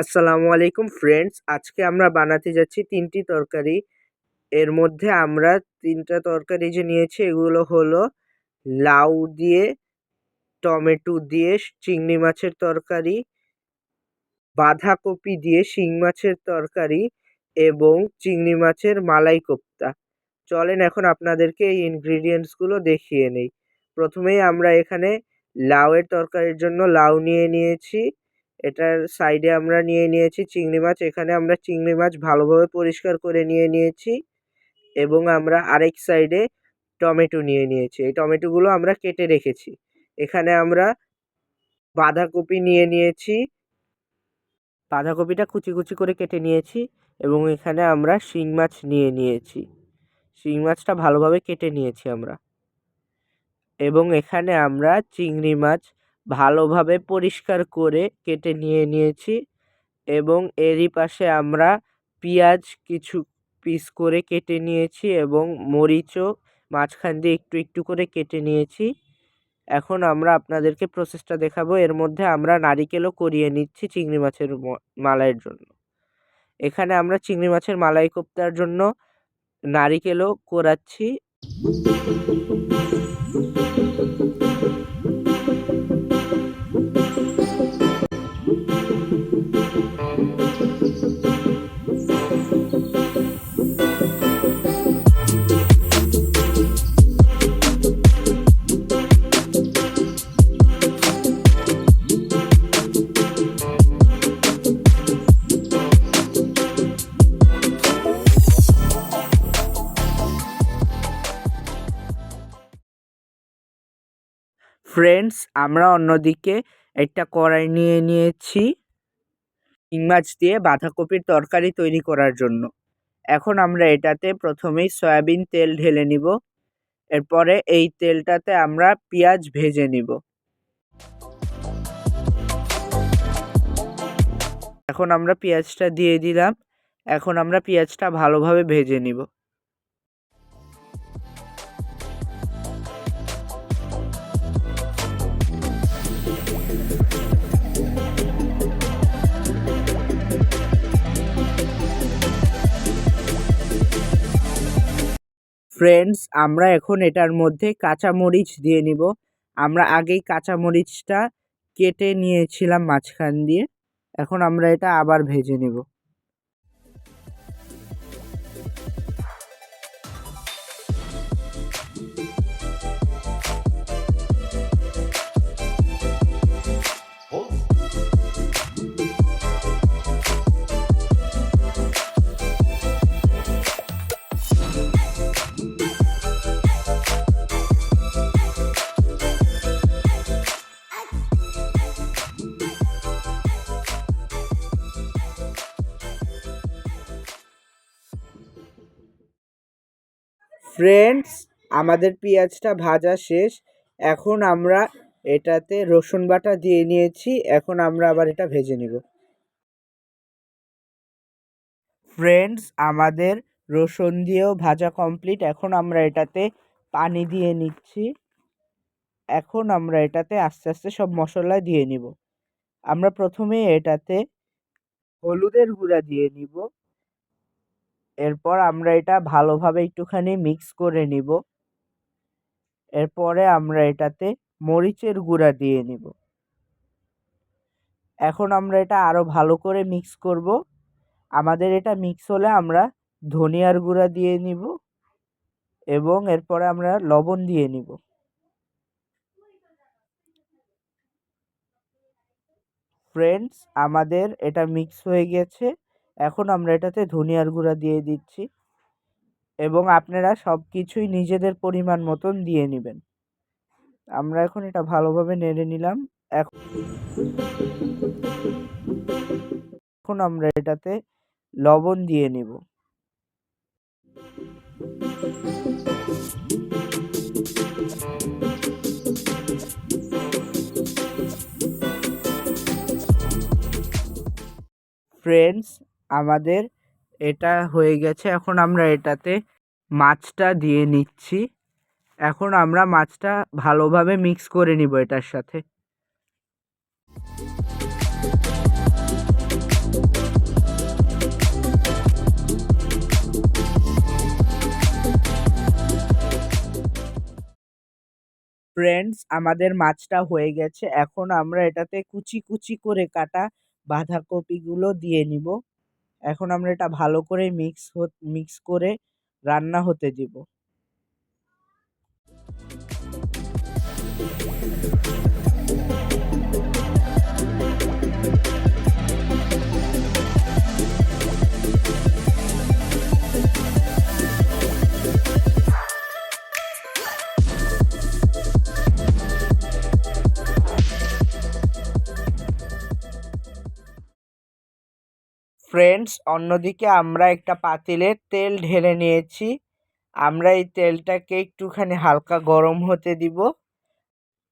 আসসালামু আলাইকুম ফ্রেন্ডস আজকে আমরা বানাতে যাচ্ছি তিনটি তরকারি। এর মধ্যে আমরা তিনটা তরকারি যে নিয়েছি, এগুলো হলো লাউ দিয়ে, টমেটো দিয়ে, চিংড়ি মাছের তরকারি, বাঁধাকপি দিয়ে, শিং মাছের তরকারি এবং চিংড়ি মাছের মালাই কোপ্তা। চলেন এখন আপনাদেরকে এই ইনগ্রিডিয়েন্টসগুলো দেখিয়ে নেই। প্রথমেই আমরা এখানে লাউয়ের তরকারির জন্য লাউ নিয়ে নিয়েছি। এটার সাইডে আমরা নিয়ে নিয়েছি চিংড়ি মাছ। এখানে আমরা চিংড়ি মাছ ভালোভাবে পরিষ্কার করে নিয়ে নিয়েছি এবং আমরা আরেক সাইডে টমেটো নিয়ে নিয়েছি। এই টমেটোগুলো আমরা কেটে রেখেছি। এখানে আমরা বাঁধাকপি নিয়ে নিয়েছি। বাঁধাকপিটা কুচি কুচি করে কেটে নিয়েছি এবং এখানে আমরা শিং মাছ নিয়ে নিয়েছি। শিং মাছটা ভালোভাবে কেটে নিয়েছি আমরা। এবং এখানে আমরা চিংড়ি মাছ ভালোভাবে পরিষ্কার করে কেটে নিয়ে নিয়েছি এবং এরই পাশে আমরা পেঁয়াজ কিছু পিস করে কেটে নিয়েছি এবং মরিচও মাঝখান দিয়ে একটু একটু করে কেটে নিয়েছি। এখন আমরা আপনাদেরকে প্রসেসটা দেখাবো। এর মধ্যে আমরা নারিকেলও করিয়ে নিচ্ছি চিংড়ি মাছের মালাইয়ের জন্য। এখানে আমরা চিংড়ি মাছের মালাই কোপ্তার জন্য নারিকেলও কোরাচ্ছি। ফ্রেন্ডস আমরা অন্যদিকে একটা কড়াই নিয়ে নিয়েছি। শিং মাছ দিয়ে বাঁধাকপির তরকারি তৈরি করার জন্য। এখন আমরা এটাতে প্রথমেই সয়াবিন তেল ঢেলে নিব। এরপরে এই তেলটাতে আমরা পেঁয়াজ ভেজে নিব। এখন আমরা পেঁয়াজটা দিয়ে দিলাম। এখন আমরা পেঁয়াজটা ভালোভাবে ভেজে নিব। ফ্রেন্ডস আমরা এখন এটার মধ্যে কাঁচামরিচ দিয়ে নিব। আমরা আগেই কাঁচামরিচটা কেটে নিয়েছিলাম মাঝখান দিয়ে। এখন আমরা এটা আবার ভেজে নেব। ফ্রেন্ডস আমাদের পেঁয়াজটা ভাজা শেষ। এখন আমরা এটাতে রসুন বাটা দিয়ে নিয়েছি। এখন আমরা আবার এটা ভেজে নিব। ফ্রেন্ডস আমাদের রসুন দিয়েও ভাজা কমপ্লিট এখন আমরা এটাতে পানি দিয়ে নিচ্ছি। এখন আমরা এটাতে আস্তে আস্তে সব মশলা দিয়ে নিব। আমরা প্রথমে এটাতে হলুদের গুঁড়া দিয়ে নিব। এরপর আমরা এটা ভালোভাবে একটুখানি মিক্স করে নিব। এরপরে আমরা এটাতে মরিচের গুঁড়া দিয়ে নিব। এখন আমরা এটা আরও ভালো করে মিক্স করব। আমাদের এটা মিক্স হলে আমরা ধনিয়ার গুঁড়া দিয়ে নিব এবং এরপরে আমরা লবণ দিয়ে নিব। ফ্রেন্ডস আমাদের এটা মিক্স হয়ে গেছে। এখন আমরা এটাতে ধনিয়ার গুঁড়া দিয়ে দিচ্ছি এবং আপনারা সব কিছুই নিজেদের পরিমাণ মতন দিয়ে নেবেন। আমরা এখন এটা ভালোভাবে নেড়ে নিলাম। এখন আমরা এটাতে লবণ দিয়ে নিব। ফ্রেন্ডস আমাদের এটা হয়ে গেছে। এখন আমরা এটাতে মাছটা দিয়ে নিচ্ছি। এখন আমরা মাছটা ভালোভাবে মিক্স করে নিব এটার সাথে। ফ্রেন্ডস আমাদের মাছটা হয়ে গেছে। এখন আমরা এটাতে কুচি কুচি করে কাটা বাঁধাকপিগুলো দিয়ে নিব। এখন আমরা এটা ভালো করে মিক্স মিক্স করে রান্না হতে দিব। ফ্রেন্ডস অন্যদিকে আমরা একটা পাতিলে তেল ঢেলে নিয়েছি। আমরা এই তেলটাকে একটুখানি হালকা গরম হতে দিব।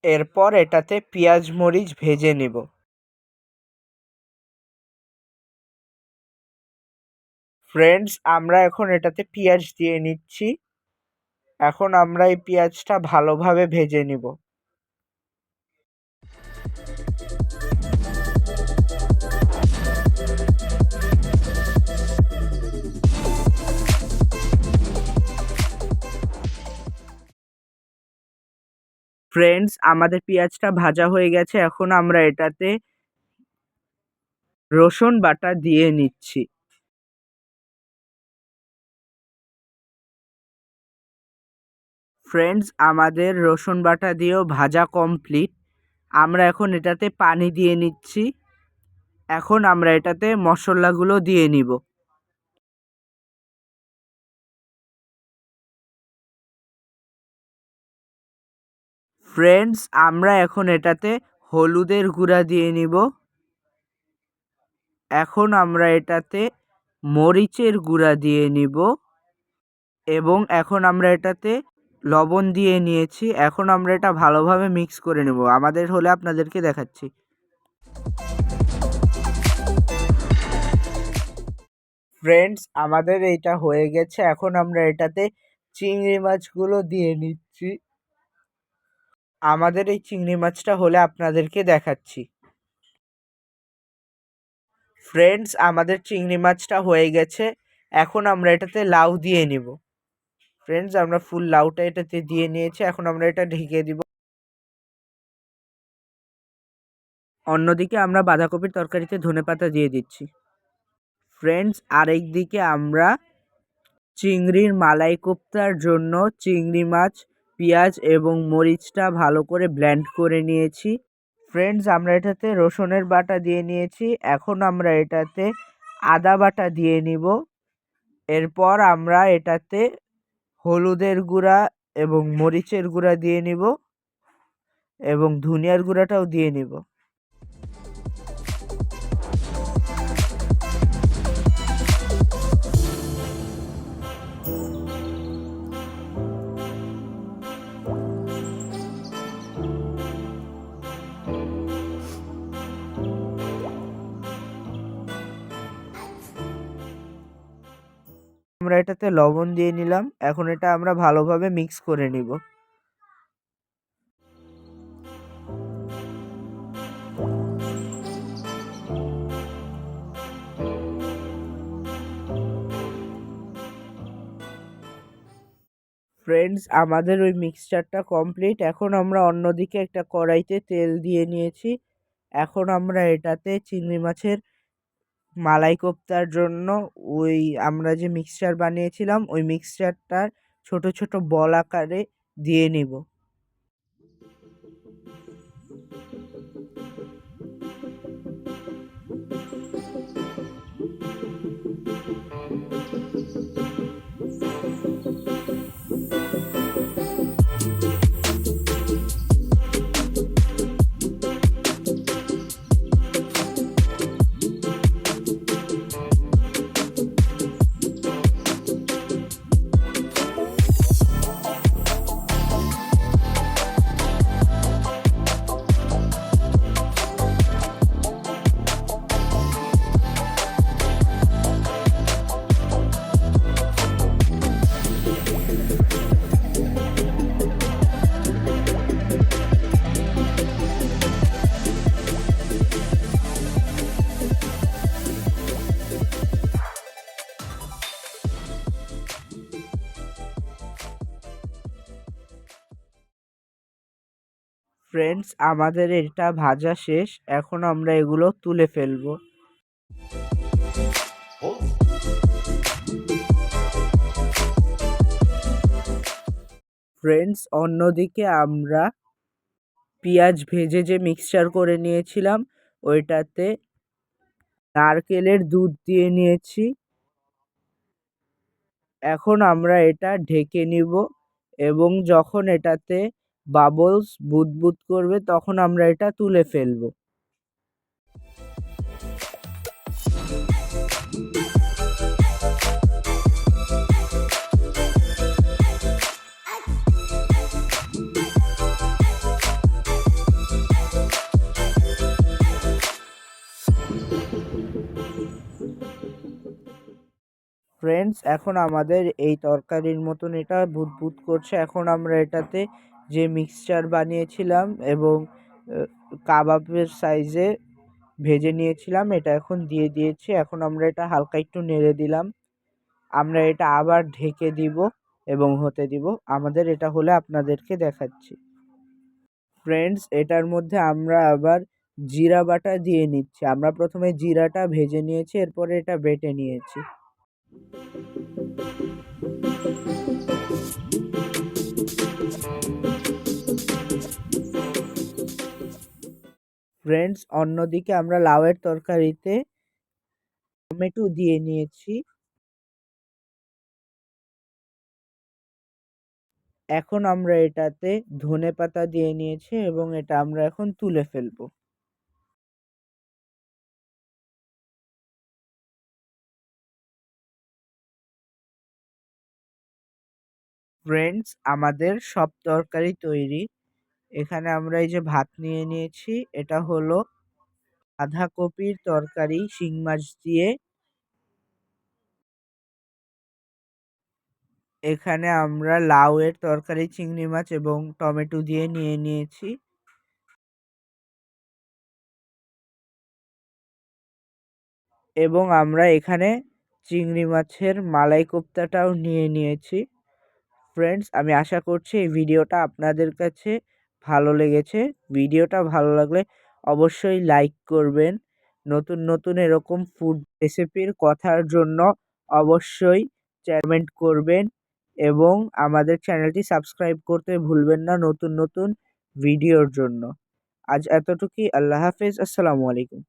এরপর এটাতে পেঁয়াজ মরিচ ভেজে নেব। ফ্রেন্ডস আমরা এখন এটাতে পেঁয়াজ দিয়ে নিচ্ছি। এখন আমরা এই পেঁয়াজটা ভালোভাবে ভেজে নিব। ফ্রেন্ডস আমাদের পেঁয়াজটা ভাজা হয়ে গেছে, এখন আমরা এটাতে রসুন বাটা দিয়ে নিচ্ছি। ফ্রেন্ডস আমাদের রসুন বাটা দিয়েও ভাজা কমপ্লিট আমরা এখন এটাতে পানি দিয়ে নিচ্ছি। এখন আমরা এটাতে মশলাগুলো দিয়ে নিব। ফ্রেন্ডস আমরা এখন এটাতে হলুদের গুঁড়া দিয়ে নিব। এখন আমরা এটাতে মরিচের গুঁড়া দিয়ে নিব। এবং এখন আমরা এটাতে লবণ দিয়ে নিয়েছি। এখন আমরা এটা ভালোভাবে মিক্স করে নেব। আমাদের হলে আপনাদেরকে দেখাচ্ছি। ফ্রেন্ডস আমাদের এইটা হয়ে গেছে। এখন আমরা এটাতে চিংড়ি মাছগুলো দিয়ে নিচ্ছি। আমাদের এই চিংড়ি মাছটা হলে আপনাদেরকে দেখাচ্ছি। ফ্রেন্ডস আমাদের চিংড়ি মাছটা হয়ে গেছে। এখন আমরা এটাতে লাউ দিয়ে নিব। ফ্রেন্ডস আমরা ফুল লাউটা এটাতে দিয়ে নিয়েছি। এখন আমরা এটা ঢেকে দিব। অন্যদিকে আমরা বাঁধাকপির তরকারিতে ধনেপাতা দিয়ে দিচ্ছি। ফ্রেন্ডস আরেক দিকে আমরা চিংড়ির মালাই কোপ্তার জন্য চিংড়ি মাছ পেঁয়াজ এবং মরিচটা ভালো করে ব্ল্যান্ড করে নিয়েছি। ফ্রেন্ডস আমরা এটাতে রসুনের বাটা দিয়ে নিয়েছি। এখন আমরা এটাতে আদা বাটা দিয়ে নিব। এরপর আমরা এটাতে হলুদের গুঁড়া এবং মরিচের গুঁড়া দিয়ে নিব এবং ধনিয়ার গুঁড়াটাও দিয়ে নিব। আমরা এটাতে লবণ দিয়ে নিলাম। এখন এটা আমরা ভালোভাবে মিক্স করে নিব। ফ্রেন্ডস আমাদের ওই মিক্সচারটা কমপ্লিট এখন আমরা অন্যদিকে একটা কড়াইতে তেল দিয়ে নিয়েছি। এখন আমরা এটাতে চিংড়ি মাছের মালাই কোপ্তার জন্য ওই আমরা যে মিক্সচার বানিয়েছিলাম, ওই মিক্সচারটার ছোটো ছোটো বল আকারে দিয়ে নিব। ফ্রেন্ডস আমাদের এটা ভাজা শেষ, এখন আমরা এগুলো তুলে ফেলব। ফ্রেন্ডস অন্যদিকে আমরা পেঁয়াজ ভেজে যে মিক্সচার করে নিয়েছিলাম, ওইটাতে নারকেলের দুধ দিয়ে নিয়েছি। এখন আমরা এটা ঢেকে নিব এবং যখন এটাতে বাবলস বুদবুদ করবে, তখন আমরা এটা তুলে ফেলব। ফ্রেন্ডস এখন আমাদের এই তরকারির মতন এটা বুদবুদ করছে, এখন আমরা এটাতে যে মিক্সচার বানিয়েছিলাম এবং কাবাবের সাইজে ভেজে নিয়েছিলাম, এটা এখন দিয়ে দিয়েছি। এখন আমরা এটা হালকা একটু নেড়ে দিলাম। আমরা এটা আবার ঢেকে দিব এবং হতে দিব। আমাদের এটা হলে আপনাদেরকে দেখাচ্ছি। ফ্রেন্ডস এটার মধ্যে আমরা আবার জিরা বাটা দিয়ে নিচ্ছি। আমরা প্রথমে জিরাটা ভেজে নিয়েছি, এরপরে এটা বেটে নিয়েছি। ফ্রেন্ডস অন্যদিকে আমরা লাউয়ের তরকারিতে টমেটো দিয়ে নিয়েছি। এখন আমরা এটাতে ধনে পাতা দিয়ে নিয়েছি এবং এটা আমরা এখন তুলে ফেলব। ফ্রেন্ডস আমাদের সব তরকারি তৈরি। এখানে আমরা এই যে ভাত নিয়ে নিয়েছি, এটা হলো বাঁধাকপির তরকারি, শিং মাছ দিয়ে। এখানে আমরা লাউয়ের তরকারি, চিংড়ি মাছ এবং টমেটো দিয়ে নিয়ে নিয়েছি। এবং আমরা এখানে চিংড়ি মাছের মালাই কোপ্তাটাও নিয়ে নিয়েছি। ফ্রেন্ডস আমি আশা করছি এই ভিডিওটা আপনাদের কাছে ভালো লেগেছে। ভিডিওটা ভালো লাগলে অবশ্যই লাইক করবেন। নতুন নতুন এরকম ফুড রেসিপির কথার জন্য অবশ্যই কমেন্ট করবেন এবং আমাদের চ্যানেলটি সাবস্ক্রাইব করতে ভুলবেন না নতুন নতুন ভিডিওর জন্য। আজ এতটুকুই। আল্লাহ হাফেজ। আসসালামু আলাইকুম।